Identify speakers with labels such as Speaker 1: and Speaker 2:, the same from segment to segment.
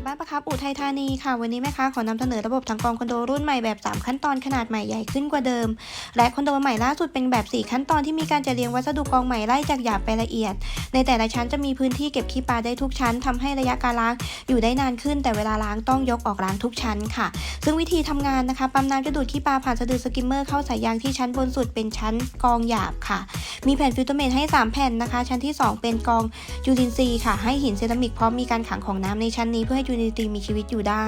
Speaker 1: จากบ้านประคับอุทัยธานีค่ะ วันนี้แม่ค้าขอนำเสนอระบบทางกองคอนโดรุ่นใหม่แบบ 3 ขั้นตอนขนาดใหม่ใหญ่ขึ้นกว่าเดิม และคอนโดใหม่ล่าสุดเป็นแบบ 4 ขั้นตอนที่มีการจัดเรียงวัสดุกองใหม่ไล่จากหยาบไปละเอียด ในแต่ละชั้นจะมีพื้นที่เก็บขี้ปลาได้ทุกชั้นทำให้ระยะการล้างอยู่ได้นานขึ้น แต่เวลาล้างต้องยกออกล้างทุกชั้นค่ะ ซึ่งวิธีทำงานนะคะปั๊มน้ำจะดูดขี้ปลาผ่านสะดือสกิมเมอร์เข้าสายยางที่ชั้นบนสุดเป็นชั้นกองหยาบค่ะ มีแผ่นฟิลเตอร์เมทให้ 3 แผ่นนะคะ ชั้นที่ 2 เป็นกองจุลินทรีย์ค่ะให้หินเซรามิกพร้อมมีการขังของน้ำในชั้นนี้เพื่อให้จุลินทรีมีชีวิตอยู่ได้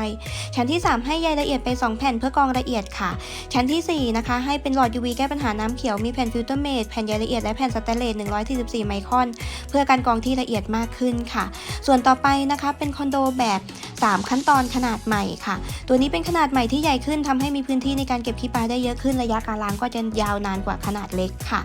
Speaker 1: ชั้นที่ 3 ให้ใยละเอียดไป 2 แผ่นเพื่อกองละเอียดค่ะ ชั้นทีสี่ 4 นะคะให้เป็นหลอด UV แก้ปัญหาน้ำเขียวมีแผ่นฟิลเตอร์เมดแผ่นใยละเอียดและแผ่นสแตนเลส144 ไมครอน เพื่อการกรองที่ละเอียดมากขึ้นค่ะ ส่วนต่อไปนะคะเป็นคอนโดแบบ 3 ขั้นตอนขนาดใหม่ค่ะ ตัวนี้เป็นขนาดใหม่ที่ใหญ่ขึ้นทำให้มีพื้นที่ในการเก็บขี้ปลาได้เยอะขึ้นระยะการล้างก็จะยาวนานกว่าขนาดเล็กค่ะ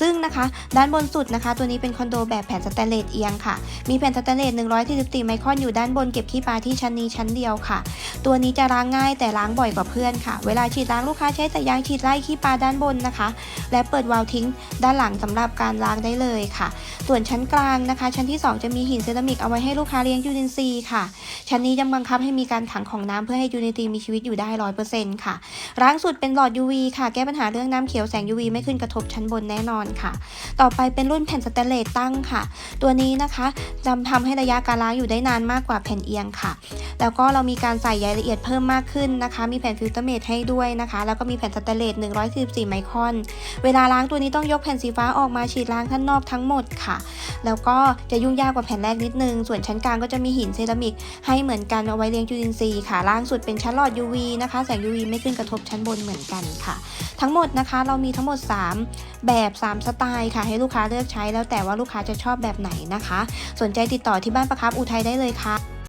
Speaker 1: ซึ่งนะคะด้านบนสุดนะคะ ตัวนี้เป็นคอนโดแบบแผ่นสแตนเลสเอียงค่ะ มีแผ่นสแตนเลส144ไมครอนอยู่ด้านบนเก็บขี้ปลาที่ชั้นนี้ชั้นเดียวค่ะ ตัวนี้จะล้างง่ายแต่ล้างบ่อยกว่าเพื่อนค่ะ เวลาฉีดล้างลูกค้าใช้แต่ยางฉีดไล่ขี้ปลาด้านบนนะคะ และเปิดวาล์วทิ้งด้านหลังสำหรับการล้างได้เลยค่ะ ส่วนชั้นกลางนะคะ ชั้นที่ 2 จะมีหินเซรามิกเอาไว้ให้ลูกค้าเลี้ยงยูนินทรีย์ค่ะ ชั้นนี้ยังบังคับให้มีการถังของน้ำเพื่อให้ยูนิตีมีชีวิตอยู่ได้ร้อยเปอร์เซ็นต์ค่ะล้างสุดเป็นหลอด UV ค่ะ แก้ปัญหาเรื่องน้ำเขียวแสง UV ไม่ขึ้นกระทบชั้นบนแน่นอนค่ะ ต่อไปเป็นรุ่นแผ่นสแตนเลสตั้งค่ะ ตัวนี้นะคะจะทำให้ระยะการล้างอยู่ได้นานมากกว่าแผ่นเอียงค่ะ แล้วก็เรามีการใส่รายละเอียดเพิ่มมากขึ้นนะคะ มีแผ่นฟิลเตอร์เมทให้ด้วยนะคะ แล้วก็มีแผ่นสแตนเลส144 ไมครอน เวลาล้างตัวนี้ต้องยกแผ่นสีฟ้าออกมาฉีดล้างข้างนอกทั้งหมดค่ะ แล้วก็จะยุ่งยากกว่าแผ่นแรกนิดนึง ส่วนชั้นกลางก็จะมีหินเซรามิก ให้เหมือนกันเอาไว้เลี้ยงจุลินทรีย์ค่ะ ล่างสุดเป็นชั้นหลอด UV นะคะ แสง UV ไม่ขึ้นกระทบชั้นบนเหมือนกันค่ะ ทั้งหมดนะคะเรามีทั้งหมด 3 แบบ 3 สไตล์ค่ะ ให้ลูกค้าเลือกใช้แล้วแต่ว่าลูกค้าจะชอบแบบไหนนะคะ สนใจติดต่อที่บ้านประคับอุทัยได้เลยค่ะ